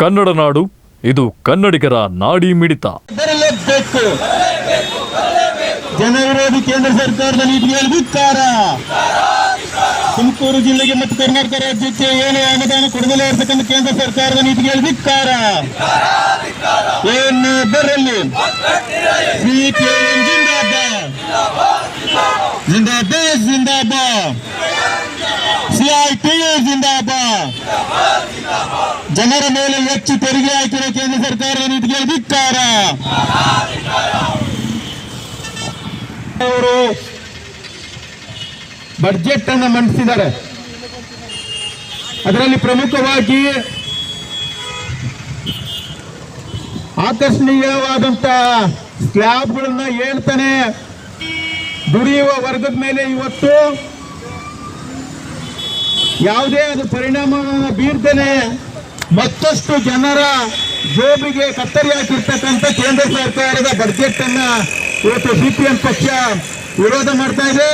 ಕನ್ನಡ ನಾಡು, ಇದು ಕನ್ನಡಿಗರ ನಾಡಿ ಮಿಡಿತ. ಜನ ವಿರೋಧಿ ಕೇಂದ್ರ ಸರ್ಕಾರದ ನೀತಿಯಲ್ಲಿ ಧಿಕ್ಕಾರ. ತುಮಕೂರು ಜಿಲ್ಲೆಗೆ ಮತ್ತು ಕರ್ನಾಟಕ ರಾಜ್ಯಕ್ಕೆ ಏನೇ ಅನುದಾನ ಕೊಡದಲೇ ಇರತಕ್ಕಂಥ ಕೇಂದ್ರ ಸರ್ಕಾರದ ನೀತಿಗೆ ಧಿಕ್ಕಾರ. ಏನು ಬರಲಿ. ಜಿಂದಾಬಾದ್. ಜಿಂದಾಬಾದ್ ಜನರ ಮೇಲೆ ಹೆಚ್ಚು ತೆರಿಗೆ ಹಾಕಿರೋ ಕೇಂದ್ರ ಸರ್ಕಾರದ ನೀತಿಗೆ ಧಿಕ್ಕಾರ ಅವರು ಬಜೆಟ್ ಅನ್ನು ಮಂಡಿಸಿದ್ದಾರೆ. ಅದರಲ್ಲಿ ಪ್ರಮುಖವಾಗಿ ಆಕರ್ಷಣೀಯವಾದಂತಹ ಸ್ಲ್ಯಾಬ್ಗಳನ್ನ ಹೇಳ್ತಾನೆ ದುಡಿಯುವ ವರ್ಗದ ಮೇಲೆ ಇವತ್ತು ಯಾವುದೇ ಅದು ಪರಿಣಾಮವನ್ನು ಬೀರ್ದೇನೆ ಮತ್ತಷ್ಟು ಜನರ ಜೋಬಿಗೆ ಕತ್ತರಿ ಹಾಕಿರ್ತಕ್ಕಂಥ ಕೇಂದ್ರ ಸರ್ಕಾರದ ಬಜೆಟ್ ಅನ್ನ ಇವತ್ತು ಸಿಪಿಎಂ ಪಕ್ಷ ವಿರೋಧ ಮಾಡ್ತಾ ಇದೆ.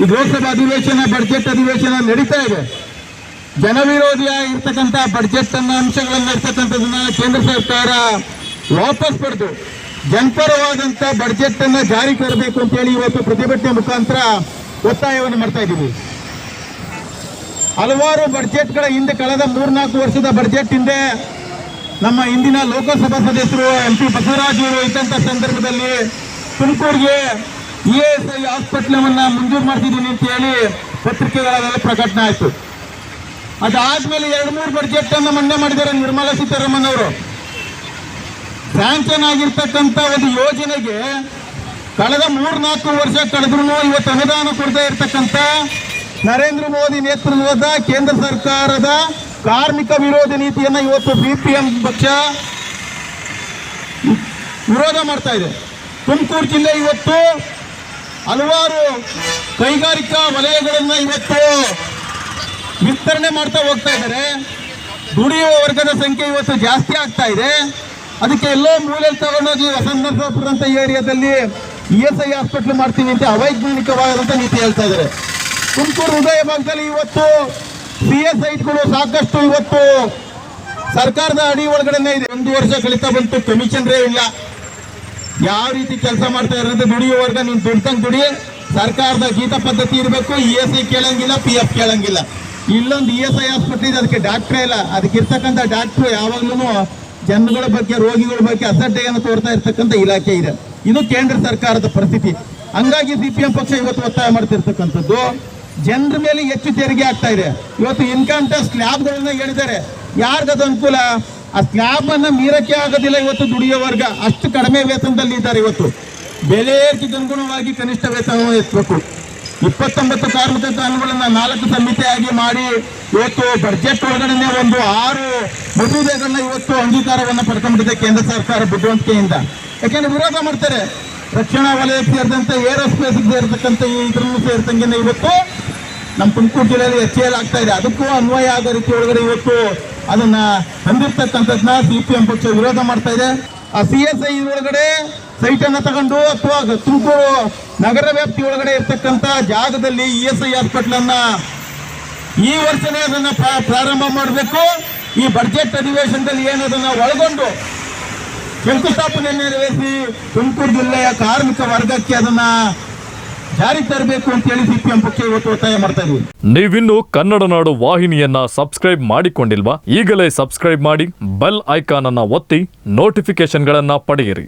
ಈ ಲೋಕಸಭಾ ಅಧಿವೇಶನ ಬಡ್ಜೆಟ್ ಅಧಿವೇಶನ ನಡೀತಾ ಇದೆ. ಜನವಿರೋಧಿಯಾಗಿರ್ತಕ್ಕಂಥ ಬಡ್ಜೆಟ್ ಅನ್ನ ಅಂಶಗಳನ್ನು ಇರ್ತಕ್ಕಂಥದನ್ನ ಕೇಂದ್ರ ಸರ್ಕಾರ ವಾಪಸ್ ಪಡೆದು ಜನಪರವಾದಂತ ಬಡ್ಜೆಟ್ ಅನ್ನ ಜಾರಿ ತರಬೇಕು ಅಂತೇಳಿ ಇವತ್ತು ಪ್ರತಿಭಟನೆ ಮುಖಾಂತರ ಒತ್ತಾಯವನ್ನು ಮಾಡ್ತಾ ಇದ್ದೀವಿ. ಹಲವಾರು ಬಡ್ಜೆಟ್ಗಳ ಹಿಂದೆ ಕಳೆದ ಮೂರ್ನಾಲ್ಕು ವರ್ಷದ ಬಡ್ಜೆಟ್ ಹಿಂದೆ ನಮ್ಮ ಇಂದಿನ ಲೋಕಸಭಾ ಸದಸ್ಯರು ಎಂ ಪಿ ಬಸವರಾಜ್ ಅವರು ಇದ್ದಂಥ ಸಂದರ್ಭದಲ್ಲಿ ತುಮಕೂರಿಗೆ ಇ ಎಸ್ ಐ ಹಾಸ್ಪಿಟ್ಲವನ್ನು ಮಂಜೂರು ಮಾಡ್ತಿದ್ದೀನಿ ಅಂತ ಹೇಳಿ ಪತ್ರಿಕೆಗಳಲ್ಲಿ ಪ್ರಕಟಣೆ ಆಯಿತು. ಅದಾದ್ಮೇಲೆ ಎರಡು ಮೂರು ಬಡ್ಜೆಟ್ ಅನ್ನು ಮಂಡನೆ ಮಾಡಿದ್ದಾರೆ ನಿರ್ಮಲಾ ಸೀತಾರಾಮನ್ ಅವರು. ಸ್ಯಾಂಕ್ಷನ್ ಆಗಿರ್ತಕ್ಕಂಥ ಒಂದು ಯೋಜನೆಗೆ ಕಳೆದ ಮೂರ್ನಾಲ್ಕು ವರ್ಷ ಕಳೆದ್ರು ಇವತ್ತು ಅನುದಾನ ಕೊಡದೇ ಇರತಕ್ಕಂಥ ನರೇಂದ್ರ ಮೋದಿ ನೇತೃತ್ವದ ಕೇಂದ್ರ ಸರ್ಕಾರದ ಕಾರ್ಮಿಕ ವಿರೋಧಿ ನೀತಿಯನ್ನ ಇವತ್ತು ಬಿಪಿಎಂ ಪಕ್ಷ ವಿರೋಧ ಮಾಡ್ತಾ ಇದೆ. ತುಮಕೂರು ಜಿಲ್ಲೆ ಇವತ್ತು ಹಲವಾರು ಕೈಗಾರಿಕಾ ವಲಯಗಳನ್ನ ಇವತ್ತು ವಿಸ್ತರಣೆ ಮಾಡ್ತಾ ಹೋಗ್ತಾ ಇದ್ದಾರೆ. ದುಡಿಯುವ ವರ್ಗದ ಸಂಖ್ಯೆ ಇವತ್ತು ಜಾಸ್ತಿ ಆಗ್ತಾ ಇದೆ. ಅದಕ್ಕೆ ಎಲ್ಲೋ ಮೂಲೆ ತಗೊಂಡೋಗಿ ವಸಂತಪುರ ಅಂತ ಏರಿಯಾದಲ್ಲಿ ಇ ಎಸ್ ಐ ಹಾಸ್ಪಿಟ್ಲ್ ಮಾಡ್ತೀನಿ ಅಂತ ಅವೈಜ್ಞಾನಿಕವಾದಂಥ ನೀತಿ ಹೇಳ್ತಾ ಇದ್ದಾರೆ. ತುಮಕೂರು ಹೃದಯ ಭಾಗದಲ್ಲಿ ಇವತ್ತು ಪಿ ಎಸ್ ಐಟ್ಗಳು ಸಾಕಷ್ಟು ಇವತ್ತು ಸರ್ಕಾರದ ಅಡಿ ಒಳಗಡೆನೆ ಇದೆ. ಒಂದು ವರ್ಷ ಕಳೀತಾ ಬಂತು ಕಮಿಷನ್ ರೇ ಇಲ್ಲ. ಯಾವ ರೀತಿ ಕೆಲಸ ಮಾಡ್ತಾ ಇರೋದು ದುಡಿಯೋ ವರ್ಗ ನೀನು ದುಡ್ತಂಗ್ ದುಡಿ. ಸರ್ಕಾರದ ಗೀತ ಪದ್ಧತಿ ಇರಬೇಕು, ಇ ಎಸ್ ಐ ಕೇಳಂಗಿಲ್ಲ, ಪಿ ಎಫ್ ಕೇಳಂಗಿಲ್ಲ. ಇಲ್ಲೊಂದು ಇ ಎಸ್ ಐ ಹಾಸ್ಪಿಟ್ಲ್ ಇದೆ, ಅದಕ್ಕೆ ಡಾಕ್ಟ್ರೇ ಇಲ್ಲ. ಅದಕ್ಕೆ ಇರ್ತಕ್ಕಂಥ ಡಾಕ್ಟ್ರು ಯಾವಾಗ್ಲೂ ಜನಗಳ ಬಗ್ಗೆ, ರೋಗಿಗಳ ಬಗ್ಗೆ ಅಸಡ್ಡೆಯನ್ನು ತೋರ್ತಾ ಇರ್ತಕ್ಕಂಥ ಇಲಾಖೆ ಇದೆ. ಇದು ಕೇಂದ್ರ ಸರ್ಕಾರದ ಪರಿಸ್ಥಿತಿ. ಹಂಗಾಗಿ ಸಿಪಿಎಂ ಪಕ್ಷ ಇವತ್ತು ಒತ್ತಾಯ ಮಾಡ್ತಿರ್ತಕ್ಕಂಥದ್ದು, ಜನರ ಮೇಲೆ ಹೆಚ್ಚು ತೆರಿಗೆ ಆಗ್ತಾ ಇದೆ. ಇವತ್ತು ಇನ್ಕಮ್ ಟ್ಯಾಕ್ಸ್ ಸ್ಲ್ಯಾಬ್ಗಳನ್ನ ಹೇಳಿದ್ದಾರೆ. ಯಾರಿಗದು ಅನುಕೂಲ? ಆ ಸ್ಲ್ಯಾಬ್ ಅನ್ನ ಮೀರಕ್ಕೆ ಆಗೋದಿಲ್ಲ ಇವತ್ತು ದುಡಿಯೋ ವರ್ಗ. ಅಷ್ಟು ಕಡಿಮೆ ವೇತನದಲ್ಲಿ ಇದ್ದಾರೆ ಇವತ್ತು. ಬೆಲೆ ಏರಿಕೆಗೆ ಅನುಗುಣವಾಗಿ ಕನಿಷ್ಠ ವೇತನ ಎತ್ತಬೇಕು ಇಪ್ಪತ್ತೊಂಬತ್ತು ಕಾರ್ಮಿಕ ಕಾನೂನುಗಳನ್ನ ನಾಲ್ಕು ಸಮಿತಿಯಾಗಿ ಮಾಡಿ ಇವತ್ತು ಬಜೆಟ್ ಒಳಗಡೆ ಒಂದು ಆರು ಮಸೂದೆಗಳನ್ನ ಇವತ್ತು ಅಂಗೀಕಾರವನ್ನು ಪಡ್ಕೊಂಡಿದೆ ಕೇಂದ್ರ ಸರ್ಕಾರ ಬುದ್ಧಿವಂತಿಕೆಯಿಂದ. ಯಾಕೆಂದ್ರೆ ವಿರೋಧ ಮಾಡ್ತಾರೆ. ರಕ್ಷಣಾ ವಲಯಕ್ಕೆ ಸೇರಿದಂತೆ ಏರೋಸ್ಪೇಸ್ ಸೇರ್ತಕ್ಕಂಥ ಈ ಇದ್ರನ್ನು ಸೇರಿದಂಗೆ ಇವತ್ತು ನಮ್ಮ ತುಮಕೂರು ಜಿಲ್ಲೆಯಲ್ಲಿ ಎಚ್ ಎಲ್ ಆಗ್ತಾ ಇದೆ. ಅದಕ್ಕೂ ಅನ್ವಯ ಆದ ರೀತಿ ಒಳಗಡೆ ಇವತ್ತು ಅದನ್ನ ಹೊಂದಿರ್ತಕ್ಕಂಥದ್ದನ್ನ ಸಿ ಪಿ ಎಂ ಪಕ್ಷ ವಿರೋಧ ಮಾಡ್ತಾ ಇದೆ. ಆ ಸಿ ಎಸ್ ಐ ಒಳಗಡೆ ಸೈಟನ್ನು ತಗೊಂಡು ಅಥವಾ ತುಮಕೂರು ನಗರ ವ್ಯಾಪ್ತಿ ಒಳಗಡೆ ಇರ್ತಕ್ಕಂಥ ಜಾಗದಲ್ಲಿ ಇ ಎಸ್ ಐ ಹಾಸ್ಪಿಟಲ್ ಅನ್ನ ಈ ವರ್ಷನೇ ಅದನ್ನು ಪ್ರಾ- ಪ್ರಾರಂಭ ಮಾಡಬೇಕು. ಈ ಬಡ್ಜೆಟ್ ಅಧಿವೇಶನದಲ್ಲಿ ಏನದನ್ನ ಒಳಗೊಂಡು ಶಂಕುಸ್ಥಾಪನೆ ನೆರವೇರಿಸಿ ತುಮಕೂರು ಜಿಲ್ಲೆಯ ಕಾರ್ಮಿಕ ವರ್ಗಕ್ಕೆ ಅದನ್ನ ಜಾರಿ ತರಬೇಕು ಅಂತ ಹೇಳಿ ಸಿಪಿಎಂ ಪಕ್ಷ ಇವತ್ತು ಒತ್ತಾಯ ಮಾಡ್ತಾ ಇದ್ದೀವಿ ನೀವಿನ್ನು ಕನ್ನಡ ನಾಡು ವಾಹಿನಿಯನ್ನ ಸಬ್ಸ್ಕ್ರೈಬ್ ಮಾಡಿಕೊಂಡಿಲ್ವಾ ಈಗಲೇ ಸಬ್ಸ್ಕ್ರೈಬ್ ಮಾಡಿ ಬೆಲ್ ಐಕಾನ್ ಅನ್ನ ಒತ್ತಿ ನೋಟಿಫಿಕೇಶನ್ಗಳನ್ನ ಪಡೆಯಿರಿ.